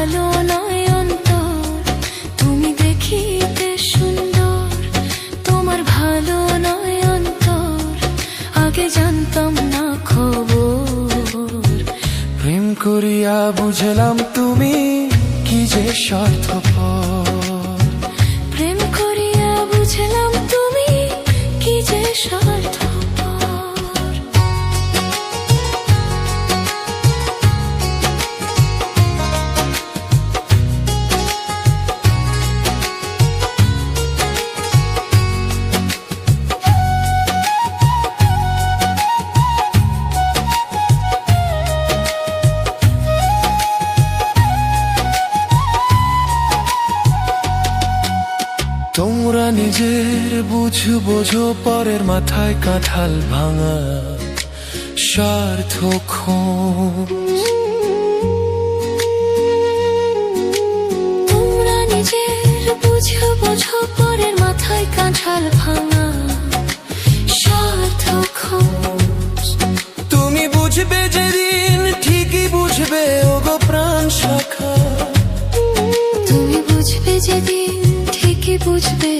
কালো নয়ন তুমি দেখিতে সুন্দর তোমার ভালো নয়ন আগে জানতাম না খবর। প্রেম করিয়া বুঝলাম তুমি কি যে স্বার্থপর। প্রেম করিয়া বুঝলাম তুমি কি যে স্বার্থপর। নিজের বুঝু বোঝো পরের মাথায় কাঁঠাল ভাঙা স্বার্থ তোমরা নিজের বুঝো বোঝো পরের মাথায় কাঁঠাল ভাঙা স্বার্থ খোঁজ। তুমি বুঝবে যেদিন ঠিকই বুঝবে ওগো প্রাণ শাখা তুমি বুঝবে যেদিন ঠিকই বুঝবে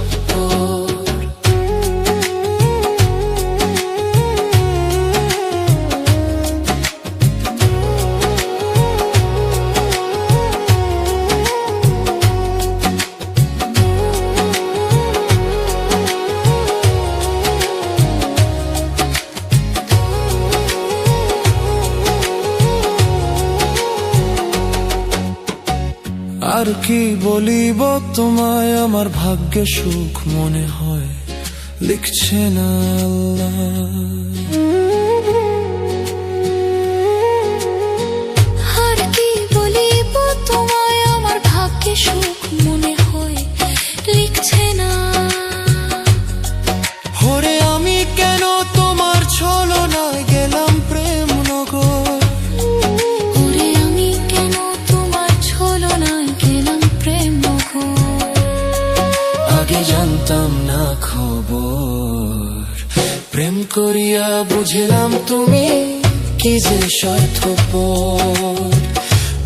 আর কি বলিব তোমায়? আমার ভাগ্যে সুখ মনে হয় লিখছে না ভোরে আমি কেন আল্লাহ আর না খবর। প্রেম করিয়া বুঝলাম তুমি কি যে স্বার্থপর।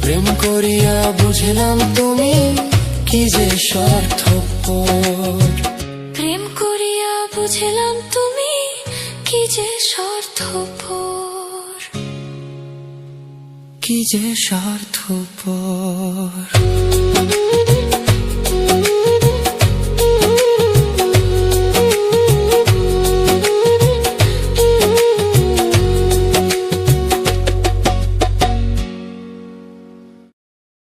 প্রেম করিয়া বুঝলাম তুমি কি যে স্বার্থপর। প্রেম করিয়া বুঝলাম তুমি কি যে স্বার্থপর। কি যে স্বার্থপর।